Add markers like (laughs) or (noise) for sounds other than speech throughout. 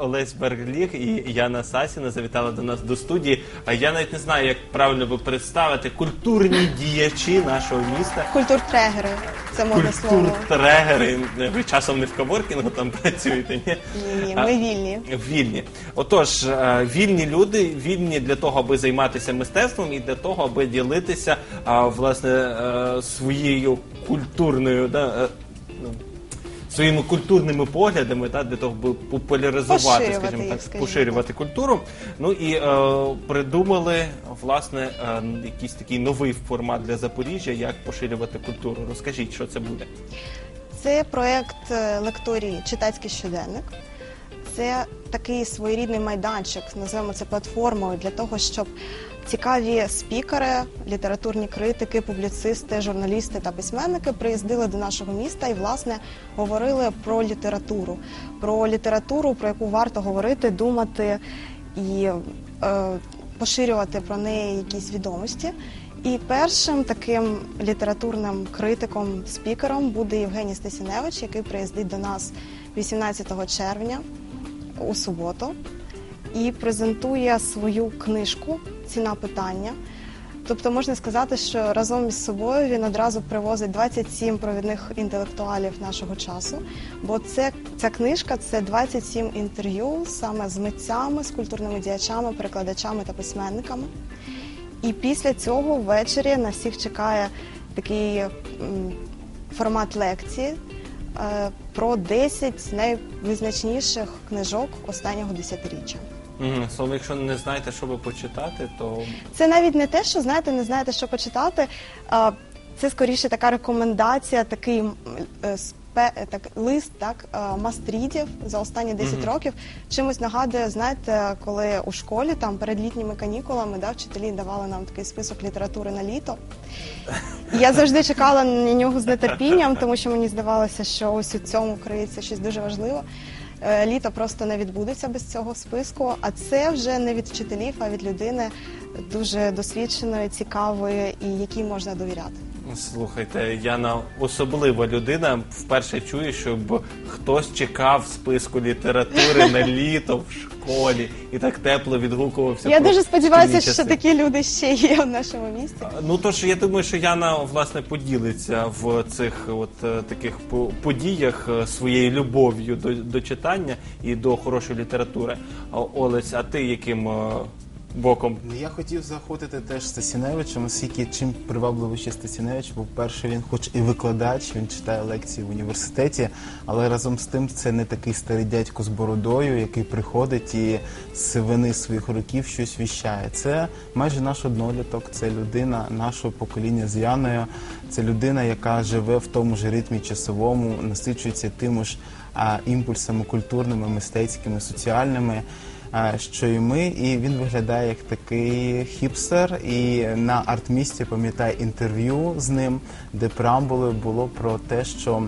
Олесь Берліг і Яна Сасіна завітали до нас до студії. А я навіть не знаю, як правильно би представити культурні діячі нашого міста. Культуртрегери, це модне слово. Культуртрегери. Ви часом не в коворкінгу там працюєте, ні? Ні, ми вільні. Вільні. Отож, е, вільні люди, вільні для того, аби займатися мистецтвом і для того, аби ділитися власне е, своєю культурною, да, е, своїми культурними поглядами, та, для того, аби популяризувати, Поширювати скажімо їх, так, скажімо поширювати культуру. Ну і е, придумали власне е, якийсь такий новий формат для Запоріжжя, як поширювати культуру. Розкажіть, що це буде. Це проєкт е, лекторії Читацький щоденник. Це такий своєрідний майданчик, називаємо це платформою для того, щоб цікаві спікери, літературні критики, публіцисти, журналісти та письменники приїздили до нашого міста і, власне, говорили про літературу, про літературу, про яку варто говорити, думати і е, поширювати про неї якісь відомості. І першим таким літературним критиком, спікером буде Євгеній Стесіневич, який приїздить до нас 18 червня у суботу і презентує свою книжку Ціна питання. Тобто можна сказати, що разом із собою він одразу привозить 27 провідних інтелектуалів нашого часу, бо це ця книжка це 27 інтерв'ю саме з митцями, з культурними діячами, перекладачами та письменниками. І після цього ввечері на всіх чекає такий формат лекції е, про 10 найвизначніших книжок останнього десятиріччя. Мгм. Словом, якщо не знаєте, що ви почитати, то Це навіть не те, що знаєте, не знаєте, що почитати. а, Це скоріше така рекомендація, такий м, е, спе, е, так, лист так, е, мастрідів за останні 10 Мгм. років. Чимось нагадує, знаєте, коли у школі там перед літніми канікулами да, вчителі давали нам такий список літератури на літо. І Я завжди чекала на нього з нетерпінням, тому що мені здавалося, що ось у цьому криється щось дуже важливе. Е, Літо просто не відбудеться без цього списку, а це вже не від вчителів, а від людини дуже досвідченої, цікавої і якій можна довіряти. Слухайте, Яна особлива людина. Вперше чую, щоб хтось чекав списку літератури на (laughs) літо в школі і так тепло відгукувався. Я про дуже сподіваюся, що часи. такі люди ще є в нашому місті. Ну тож я думаю, що Яна власне поділиться в цих от е, таких по- подіях е, своєю любов'ю до, до читання і до хорошої літератури. Олесь, а ти яким е, боком? Ну, Я хотів заходити теж Стасіневичем, оскільки чим привабливий Стасіневич, бо перше він хоч і викладач, він читає лекції в університеті, але разом з тим це не такий старий дядько з бородою, який приходить і з сивини своїх років щось віщає. Це майже наш одноліток, це людина нашого покоління з Яною, це людина, яка живе в тому ж ритмі часовому, насичується тими ж імпульсами культурними, мистецькими, соціальними що і ми, і він виглядає як такий хіпстер. І на артмісті пам'ятаю інтерв'ю з ним, де преамбулою було про те, що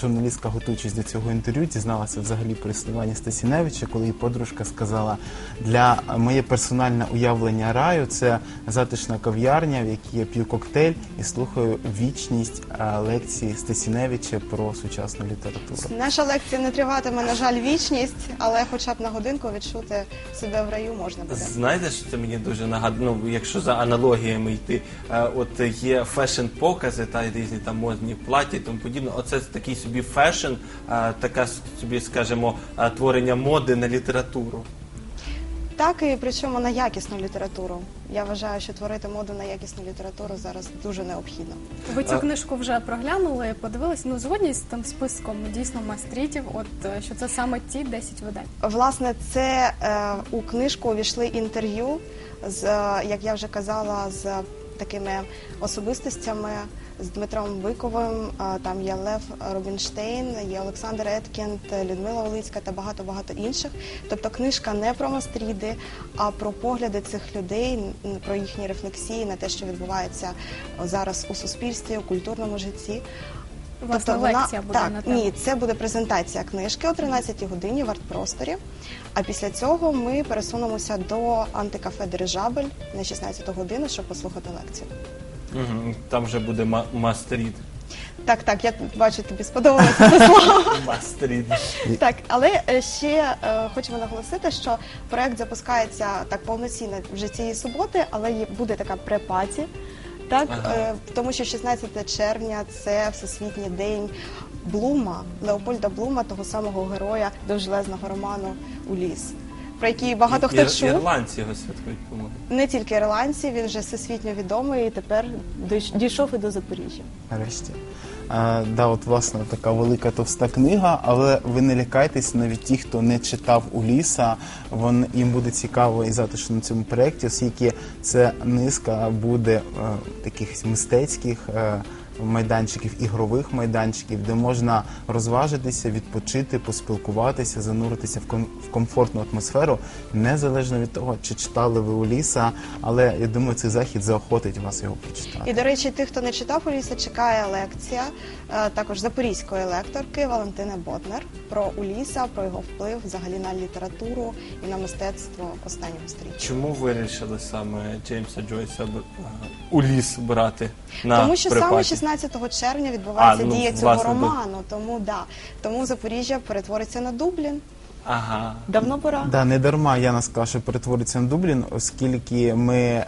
журналістка, готуючись до цього інтерв'ю, дізналася взагалі про існування Стасіневича, коли її подружка сказала, для е, моє персональне уявлення раю це затишна кав'ярня, в якій я п'ю коктейль і слухаю вічність е, лекції Стасіневича про сучасну літературу. Наша лекція не триватиме, на жаль, вічність, але хоча б на годинку відчути себе в раю можна буде. Знаєте, що це мені дуже нагадує, ну, якщо за аналогіями йти, е, от є фешн-покази та різні там модні плаття і тому подібне. Оце такий собі фешн, е, така собі, скажімо, творення моди на літературу. Так, і причому на якісну літературу. Я вважаю, що творити моду на якісну літературу зараз дуже необхідно. Ви цю книжку вже проглянули, подивились. Ну згодні з тим списком дійсно мастрітів, от е, що це саме ті 10 видань. Власне, це е, у книжку увійшли інтерв'ю з, е, як я вже казала, з такими особистостями. З Дмитром Биковим там є Лев Рубінштейн, є Олександр Еткінд, Людмила Олицька та багато багато інших. Тобто книжка не про мастріди, а про погляди цих людей, про їхні рефлексії на те, що відбувається зараз у суспільстві, у культурному житті. Власне, лекція буде так, на тему. Ні, це буде презентація книжки о 13-й годині в арт-просторі. А після цього ми пересунемося до антикафе Дирижабель на 16-ту годину, щоб послухати лекцію. Угу. Там вже буде ма- мастерід. Так, так, я бачу, тобі сподобалося це слово. (laughs) Мастріт. Так, але е, ще е, хочемо наголосити, що проект запускається так повноцінно вже цієї суботи, але є- буде така препаті. Так, Ага. е, тому що 16 червня це всесвітній день Блума, Леопольда Блума, того самого героя довжелезного роману Уліс, про який багато хто Ір- чув. Ірландці його святкують, по-моєму. Не тільки ірландці, він вже всесвітньо відомий і тепер дійш- дійшов і до Запоріжжя. Нарешті. А, да, от власне така велика товста книга, але ви не лякайтесь, навіть ті, хто не читав Уліса, вон їм буде цікаво і затишно на цьому проєкті, оскільки це низка буде е, таких мистецьких. е, Майданчиків, ігрових майданчиків, де можна розважитися, відпочити, поспілкуватися, зануритися в ком- в комфортну атмосферу, незалежно від того, чи читали ви Уліса, але я думаю, цей захід заохотить вас його прочитати. І до речі, тих, хто не читав Уліса, чекає лекція е, також запорізької лекторки Валентини Боднер про Уліса, про його вплив взагалі на літературу і на мистецтво останнього сторіччя. Чому вирішили саме Джеймса Джойса б- е, у ліс брати на Тому що саме припаті? 16 червня відбувається А, ну, дія цього власне, роману. Тому да, тому Запоріжжя перетвориться на Дублін. Ага. Давно пора. Да, не дарма Яна сказала, що перетвориться на Дублін, оскільки ми е,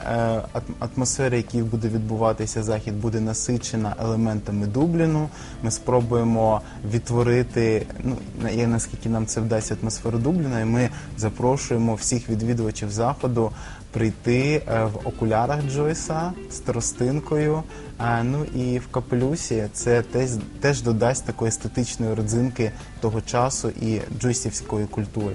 ат- атмосфера, якій буде відбуватися захід, буде насичена елементами Дубліну. Ми спробуємо відтворити, ну на- і наскільки нам це вдасться атмосферу Дубліна, і ми запрошуємо всіх відвідувачів заходу прийти е, в окулярах Джойса з тростинкою. А, ну і в капелюсі це теж, теж додасть такої естетичної родзинки того часу і джусівської культури.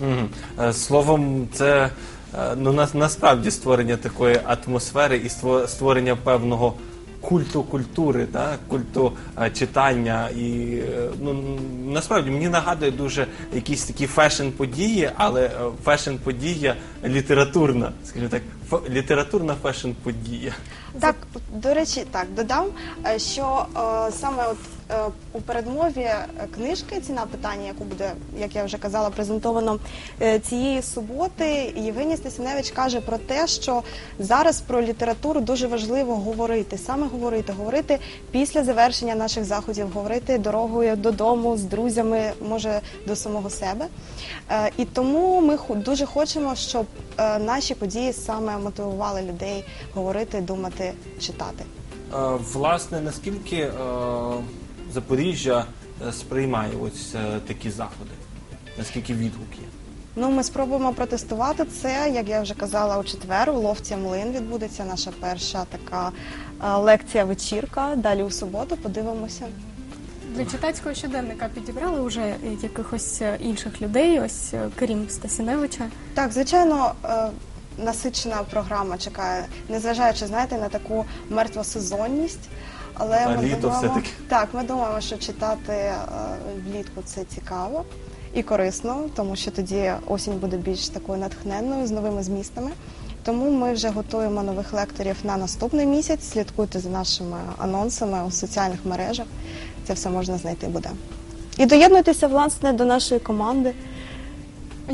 Мгм. Е, Словом, це е, ну, на, насправді створення такої атмосфери і ство- створення певного культу культури, да? культу е, читання. І е, ну, насправді мені нагадує дуже якісь такі фешн-події, але е, фешн-подія літературна, скажімо так, ф- літературна фешн-подія. Так, до речі, так додам, е, що е, саме от у передмові е, книжки ціна питання, яку буде, як я вже казала, презентовано е, цієї суботи. Євгеній Стасіневич каже про те, що зараз про літературу дуже важливо говорити, саме говорити, говорити після завершення наших заходів, говорити дорогою додому з друзями, може до самого себе. Е, І тому ми дуже хочемо, щоб е, наші події саме мотивували людей говорити, думати, читати. Е, Власне, наскільки е, Запоріжжя е, сприймає ось е, такі заходи? Наскільки відгук є? Ну, ми спробуємо протестувати це, як я вже казала, у четвер у лофті Млин відбудеться наша перша така е, лекція вечірка. Далі у суботу подивимося. Для читацького щоденника підібрали вже якихось інших людей, ось крім Стасіневича. Так, звичайно, насичена програма чекає, незважаючи, знаєте, на таку мертвосезонність. Але А ми літо думаємо, все-таки. так, ми думаємо, що читати е, влітку це цікаво і корисно, тому що тоді осінь буде більш такою натхненною з новими змістами. Тому ми вже готуємо нових лекторів на наступний місяць. Слідкуйте за нашими анонсами у соціальних мережах. Це все можна знайти буде. І доєднуйтеся власне до нашої команди.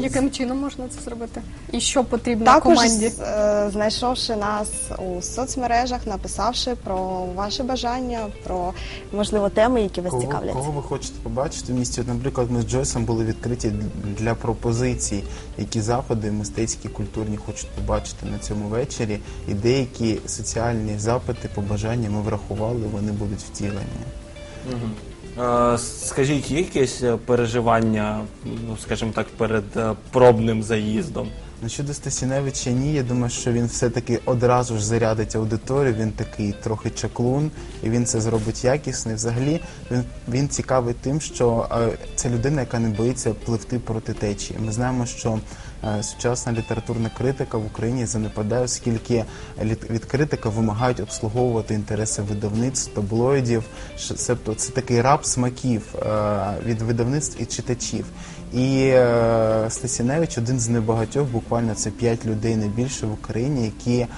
Яким чином можна це зробити? І що потрібно Також команді? е, знайшовши нас у соцмережах, написавши про ваше бажання, про можливо теми, які вас Кого, цікавлять. кого ви хочете побачити в місті? Наприклад, ми з Джойсом були відкриті для пропозицій, які заходи мистецькі, культурні хочуть побачити на цьому вечорі. І деякі соціальні запити, побажання ми врахували, вони будуть втілені. Е, Скажіть, є якесь е, переживання, ну скажімо так, перед е, пробним заїздом? Ну, щодо Стасіневича, ні, я думаю, що він все-таки одразу ж зарядить аудиторію, він такий трохи чаклун, і він це зробить якісно. І взагалі він, він цікавий тим, що е, це людина, яка не боїться пливти проти течії. Ми знаємо, що е, сучасна літературна критика в Україні занепадає, оскільки від критика вимагають обслуговувати інтереси видавництв, таблоїдів. Себто це такий раб смаків е, від видавництв і читачів. І е, Стасіневич один з небагатьох, буквально це п'ять людей не більше в Україні, які е,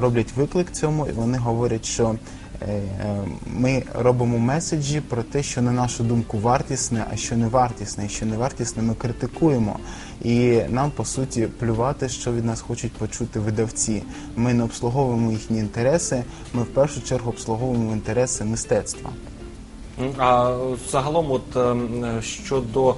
роблять виклик цьому, і вони говорять, що Е, е, Ми робимо меседжі про те, що на нашу думку вартісне, а що не вартісне. І що не вартісне, ми критикуємо. І нам по суті плювати, що від нас хочуть почути видавці. Ми не обслуговуємо їхні інтереси. Ми в першу чергу обслуговуємо інтереси мистецтва. А загалом, от ем, щодо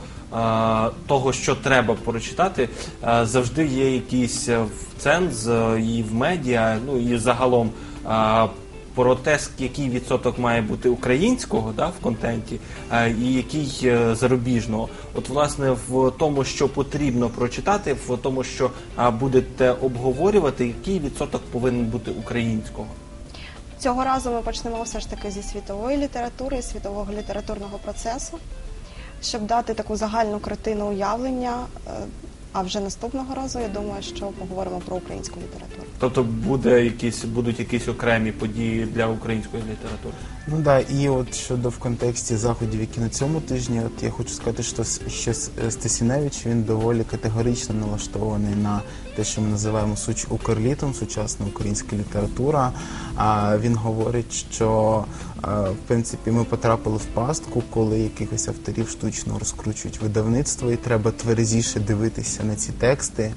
того, що треба прочитати, е, завжди є якийсь е, ценз е, і в медіа, ну і загалом. е, Про те, який відсоток має бути українського да, в контенті, е, і який е, зарубіжного. От, власне, в тому, що потрібно прочитати, в тому, що е, будете обговорювати, який відсоток повинен бути українського. Цього разу ми почнемо все ж таки зі світової літератури, світового літературного процесу, щоб дати таку загальну картину уявлення. е, А вже наступного разу я думаю, що поговоримо про українську літературу. Тобто буде якісь, будуть якісь окремі події для української літератури. Ну да, і от щодо в контексті заходів, які на цьому тижні, от я хочу сказати, що, с- що С- Стасіневич він доволі категорично налаштований на те, що ми називаємо суч укрлітом, сучасна українська література. А він говорить, що е, в принципі ми потрапили в пастку, коли якихось авторів штучно розкручують видавництво, і треба тверезіше дивитися на ці тексти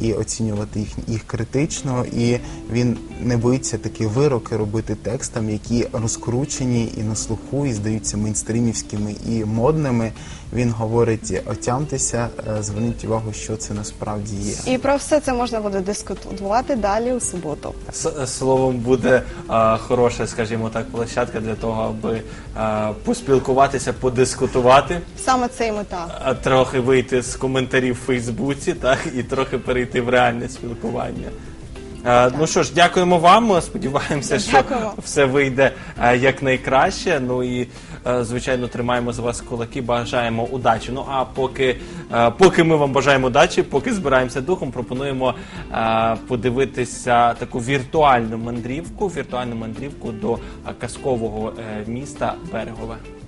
і оцінювати їх, їх критично. І він не боїться такі вироки робити текстам, які розкручені і на слуху, і здаються мейнстрімівськими і модними. Він говорить: отямтеся, е, зверніть увагу, що це насправді є. І про все це можна буде дискутувати далі у суботу. С- Словом, буде а, хороша, скажімо так, площадка для того, аби а, поспілкуватися, подискутувати, Саме це і мета. а, трохи вийти з коментарів в Фейсбуці, так і трохи перейти в реальне спілкування. А, ну що ж, дякуємо вам. Сподіваємося, що Дякуємо. все вийде е, якнайкраще. Ну і е, звичайно тримаємо з вас кулаки, бажаємо удачі. Ну а поки, е, поки ми вам бажаємо удачі, поки збираємося духом, пропонуємо е, подивитися таку віртуальну мандрівку, віртуальну мандрівку до е, казкового е, міста Берегове.